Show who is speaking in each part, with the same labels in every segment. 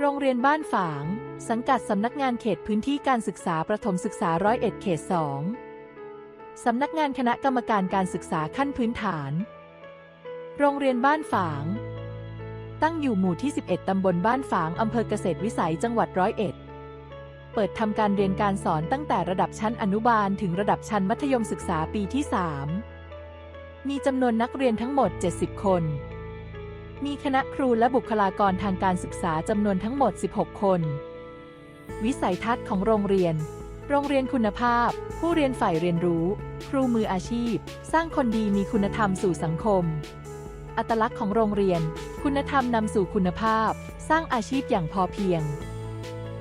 Speaker 1: โรงเรียนบ้านฝาง สังกัดสำนักงานเขตพื้นที่การศึกษาประถมศึกษาร้อยเอ็ดเขตสองสำนักงานคณะกรรมการการศึกษาขั้นพื้นฐาน โรงเรียนบ้านฝาง ตั้งอยู่หมู่ที่ 11 ตำบลบ้านฝาง อำเภอเกษตรวิสัย จังหวัดร้อยเอ็ด เปิดทำการเรียนการสอนตั้งแต่ระดับชั้นอนุบาลถึงระดับชั้นมัธยมศึกษาปีที่ 3 มีจำนวนนักเรียนทั้งหมด 70 คน มีคณะครูและบุคลากรทางการศึกษาจำนวนทั้งหมด 16 คน วิสัยทัศน์ของโรงเรียน โรงเรียนคุณภาพ ผู้เรียนฝ่ายเรียนรู้ ครูมืออาชีพ สร้างคนดีมีคุณธรรมสู่สังคม อัตลักษณ์ของโรงเรียน คุณธรรมนำสู่คุณภาพ สร้างอาชีพอย่างพอเพียง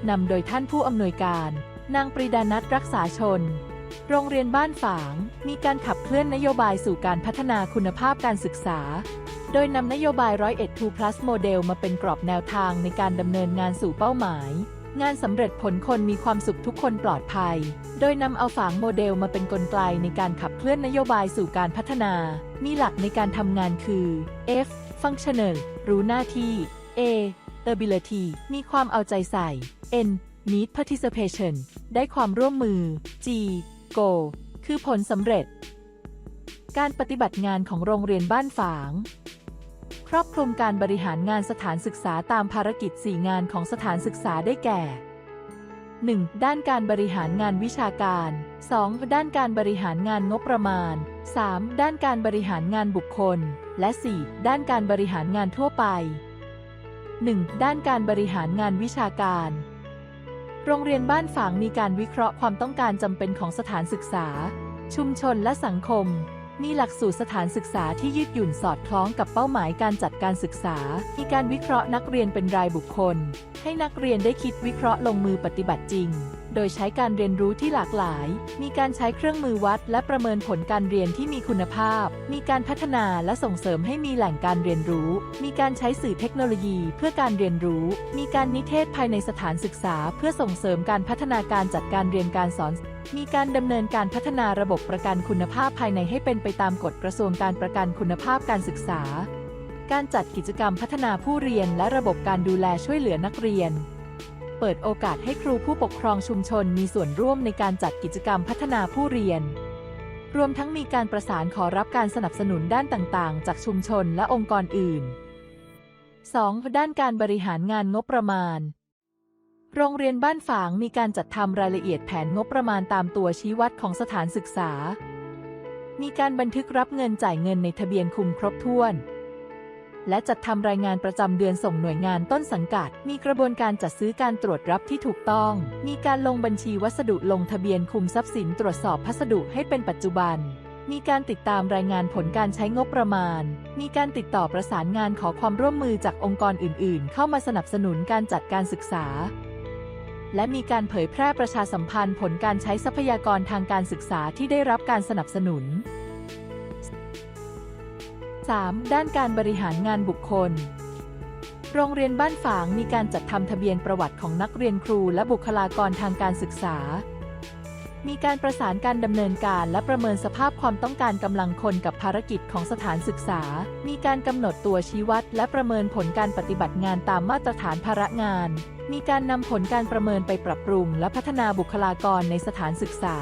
Speaker 1: นำโดยท่านผู้อำนวยการ นางปรีดานัทรักษาชน โรงเรียนบ้านฝาง มีการขับเคลื่อนนโยบายสู่การพัฒนาคุณภาพการศึกษา โดยนำนโยบายร้อยเอ็ด2 plus โมเดลมาเป็นกรอบแนวทางในการดำเนินงานสู่เป้าหมาย งานสำเร็จผลคนมีความสุขทุกคนปลอดภัย โดยนำเอาฝางโมเดลมาเป็นกลไกในการขับเคลื่อนนโยบายสู่การพัฒนา มีหลักในการทำงานคือ F functional รู้หน้าที่ A ability มีความเอาใจใส่ N need participation ได้ความร่วมมือ G go คือผลสำเร็จ การปฏิบัติงานของโรงเรียนบ้านฝาง ครอบคลุมการบริหารงานสถานศึกษาตามภารกิจ 4 งานของสถานศึกษาได้แก่ 1. ด้านการบริหารงานวิชาการ 2. ด้านการบริหารงานงบประมาณ 3. ด้านการบริหารงานบุคคล และ 4. ด้านการบริหารงานทั่วไป 1. ด้านการบริหารงานวิชาการ โรงเรียนบ้านฝางมีการวิเคราะห์ความต้องการจำเป็นของสถานศึกษา ชุมชนและสังคม มีหลักสูตรสถานศึกษาที่ยืดหยุ่นสอดคล้องกับเป้าหมายการจัดการศึกษา มีการวิเคราะห์นักเรียนเป็นรายบุคคล ให้นักเรียนได้คิดวิเคราะห์ลงมือปฏิบัติจริง โดยใช้การเรียนรู้ที่หลากหลาย มีการใช้เครื่องมือวัด และประเมินผลการเรียนที่มีคุณภาพ มีการพัฒนาและส่งเสริมให้มีแหล่งการเรียนรู้ มีการใช้สื่อเทคโนโลยีเพื่อการเรียนรู้ มีการนิเทศภายในสถานศึกษา เพื่อส่งเสริมการพัฒนาการจัดการเรียนการสอน มีการดำเนินการพัฒนาระบบประกันคุณภาพภายในให้เป็นไปตามกฎกระทรวงการประกันคุณภาพการศึกษา การจัดกิจกรรมพัฒนาผู้เรียนและระบบการดูแลช่วยเหลือนักเรียน เปิดโอกาสให้ครูผู้ปกครองชุมชนมีส่วนร่วมในการจัดกิจกรรมพัฒนาผู้เรียน รวมทั้งมีการประสานขอรับการสนับสนุนด้านต่างๆ จากชุมชนและองค์กรอื่น 2. ด้านการบริหารงานงบประมาณ โรงเรียนบ้านฝางมีการจัดทำรายละเอียดแผนงบประมาณตามตัวชี้วัดของสถานศึกษา มีการบันทึกรับเงินจ่ายเงินในทะเบียนคุมครบถ้วน และจัดทำรายงานประจำเดือนส่งหน่วยงานต้นสังกัด มีกระบวนการจัดซื้อการตรวจรับที่ถูกต้อง มีการลงบัญชีวัสดุลงทะเบียนคุมทรัพย์สินตรวจสอบพัสดุให้เป็นปัจจุบันมีการติดตามรายงานผลการใช้งบประมาณ มีการติดต่อประสานงานขอความร่วมมือจากองค์กรอื่น ๆ เข้ามาสนับสนุนการจัดการศึกษา และมีการเผยแพร่ประชาสัมพันธ์ผลการใช้ทรัพยากรทางการศึกษาที่ได้รับการสนับสนุน 3. ด้านการบริหารงานบุคคล โรงเรียนบ้านฝางมีการจัดทำทะเบียนประวัติของนักเรียนครูและบุคลากรทางการศึกษา มีการประสานการดำเนินการและประเมินสภาพความต้องการกำลังคนกับภารกิจของสถานศึกษา มีการกำหนดตัวชี้วัด และประเมินผลการปฏิบัติงานตามมาตรฐานภาระงาน มีการนำผลการประเมินไปปรับปรุง และพัฒนาบุคลากรในสถานศึกษา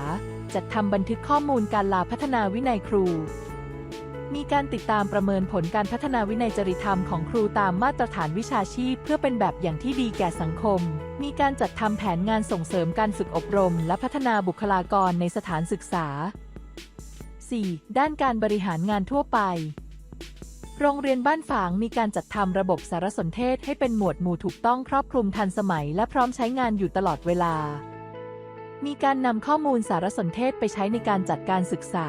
Speaker 1: จัดทำบันทึกข้อมูลการลาพัฒนาวินัยครู มีการติดตามประเมินผลการพัฒนาวินัยจริยธรรมของครูตามมาตรฐานวิชาชีพ เพื่อเป็นแบบอย่างที่ดีแก่สังคม มีการจัดทำแผนงานส่งเสริมการฝึกอบรม และพัฒนาบุคลากรในสถานศึกษา 4. ด้านการบริหารงานทั่วไป โรงเรียนบ้านฝางมีการจัดทำระบบสารสนเทศให้เป็นหมวดหมู่ถูกต้องครอบคลุมทันสมัย และพร้อมใช้งานอยู่ตลอดเวลา มีการนำข้อมูลสารสนเทศไปใช้ในการจัดการศึกษา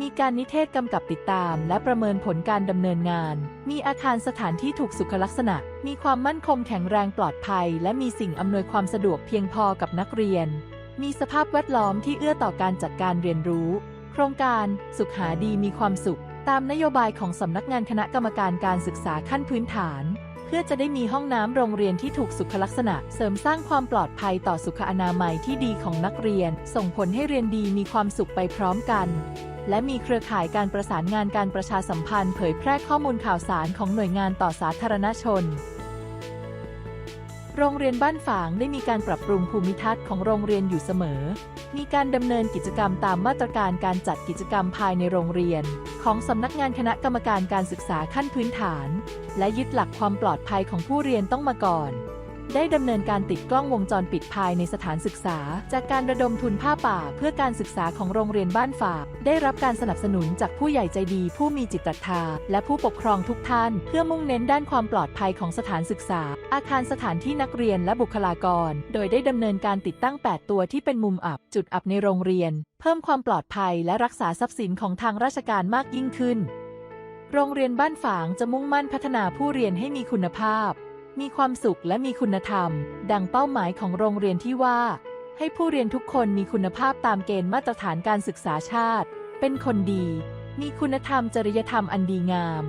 Speaker 1: มีการนิเทศกำกับติดตาม และประเมินผลการดำเนินงาน มีอาคารสถานที่ถูกสุขลักษณะ มีความมั่นคงแข็งแรงปลอดภัย และมีสิ่งอำนวยความสะดวกเพียงพอกับนักเรียน มีสภาพแวดล้อมที่เอื้อต่อการจัดการเรียนรู้ โครงการสุขหาดีมีความสุข ตามนโยบายของสำนักงานคณะกรรมการการศึกษาขั้นพื้นฐาน เพื่อจะได้มีห้องน้ำโรงเรียนที่ถูกสุขลักษณะ เสริมสร้างความปลอดภัยต่อสุขอนามัยที่ดีของนักเรียน ส่งผลให้เรียนดีมีความสุขไปพร้อมกัน และมีเครือข่ายการประสานงานการประชาสัมพันธ์เผยแพร่ข้อมูลข่าวสารของหน่วยงานต่อสาธารณชน โรงเรียนบ้านฝางได้มีการปรับปรุงภูมิทัศน์ของโรงเรียนอยู่เสมอ มีการดำเนินกิจกรรมตามมาตรการการจัดกิจกรรมภายในโรงเรียน ของสำนักงานคณะกรรมการการศึกษาขั้นพื้นฐาน และยึดหลักความปลอดภัยของผู้เรียนต้องมาก่อน ได้ดำเนินการติดกล้องวงจรปิดภายในสถานศึกษา จากการระดมทุนผ้าป่าเพื่อการศึกษาของโรงเรียนบ้านฝาก ได้รับการสนับสนุนจากผู้ใหญ่ใจดี ผู้มีจิตศรัทธา และผู้ปกครองทุกท่าน เพื่อมุ่งเน้นด้านความปลอดภัยของสถานศึกษา อาคารสถานที่นักเรียนและบุคลากร โดยได้ดำเนินการติดตั้ง 8 ตัวที่เป็นมุมอับ จุดอับในโรงเรียน เพิ่มความปลอดภัยและรักษาทรัพย์สินของทางราชการมากยิ่งขึ้น โรงเรียนบ้านฝางจะมุ่งมั่นพัฒนาผู้เรียนให้มีคุณภาพ มีความสุขและมีคุณธรรม ดังเป้าหมายของโรงเรียนที่ว่า ให้ผู้เรียนทุกคนมีคุณภาพตามเกณฑ์มาตรฐานการศึกษาชาติ เป็นคนดี มีคุณธรรมจริยธรรมอันดีงาม